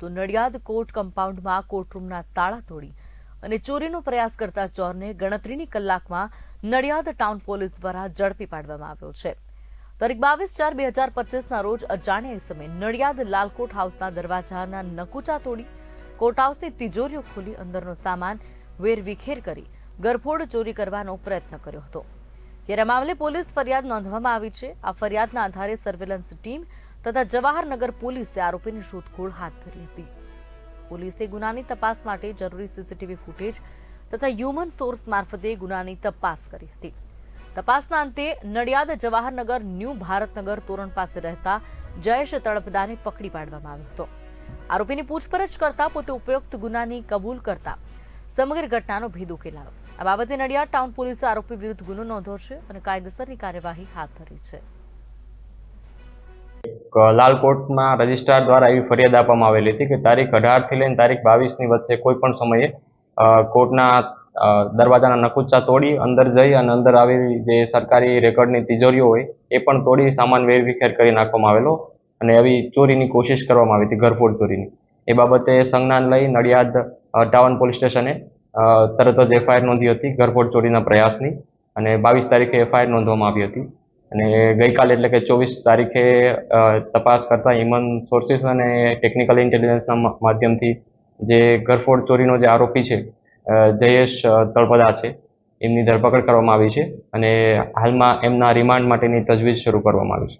તો નડિયાદ કોર્ટ કમ્પાઉન્ડમાં કોર્ટરૂમના તાળા તોડી અને ચોરીનો પ્રયાસ કરતા ચોરને ગણતરીની કલાકમાં નડિયાદ ટાઉન પોલીસ દ્વારા ઝડપી પાડવામાં આવ્યો છે. તારીખ બાવીસ ચાર બે હજાર પચીસના રોજ અજાણ્યા સમયે નડિયાદ લાલકોટ હાઉસના દરવાજાના નકુચા તોડી કોર્ટ તિજોરીઓ ખોલી અંદરનો સામાન વેરવિખેર કરી ગરફોડ ચોરી કરવાનો પ્રયત્ન કર્યો હતો. ત્યારે મામલે પોલીસ ફરિયાદ નોંધવામાં આવી છે. આ ફરિયાદના આધારે સર્વેલન્સ ટીમ તથા જવાહરનગર પોલીસે આરોપીની શોધખોળ હાથ ધરી હતી. પોલીસે ગુનાની તપાસ માટે જરૂરી સીસીટીવી ફૂટેજ તથા હ્યુમન સોર્સ મારફતે ગુનાની તપાસ કરી હતી. તપાસના અંતે નડિયાદ જવાહરનગર, ન્યૂ ભારતનગર તોરણ પાસે રહેતા જયેશ તળપદાને પકડી પાડવામાં આવ્યો હતો. આરોપીની પૂછપરછ કરતા પોતે ઉપયુક્ત ગુનાની કબૂલ કરતા સમગ્ર ઘટનાનો ભેદ ઉકેલાયો. આ બાબતે નડિયાદ ટાઉન પોલીસે આરોપી વિરુદ્ધ ગુનો નોંધ્યો છે અને કાયદેસરની કાર્યવાહી હાથ ધરી છે. લાલકોટમાં રજિસ્ટ્રાર દ્વારા એવી ફરિયાદ આપવામાં આવેલી હતી કે તારીખ અઢારથી લઈને તારીખ બાવીસની વચ્ચે કોઈ પણ સમયે કોર્ટના દરવાજાના નકુચા તોડી અંદર જઈ અને અંદર આવેલી જે સરકારી રેકોર્ડની તિજોરીઓ હોય એ પણ તોડી સામાન વેરવિખેર કરી નાખવામાં આવેલો અને આવી ચોરીની કોશિશ કરવામાં આવી હતી, ઘરફોડ ચોરીની. એ બાબતે સંજ્ઞાન લઈ નડિયાદ ટાવન પોલીસ સ્ટેશને તરત જ એફઆઈઆર નોંધી હતી ઘરફોડ ચોરીના પ્રયાસની અને બાવીસ તારીખે એફઆઈઆર નોંધવામાં આવી હતી. અને ગઈકાલે એટલે કે ચોવીસ તારીખે તપાસ કરતા હ્યુમન સોર્સિસ અને ટેકનિકલ ઇન્ટેલિજન્સના માધ્યમથી જે ઘરફોડ ચોરીનો જે આરોપી છે જયેશ તળપદા છે, એમની ધરપકડ કરવામાં આવી છે અને હાલમાં એમના રિમાન્ડ માટેની તજવીજ શરૂ કરવામાં આવી છે.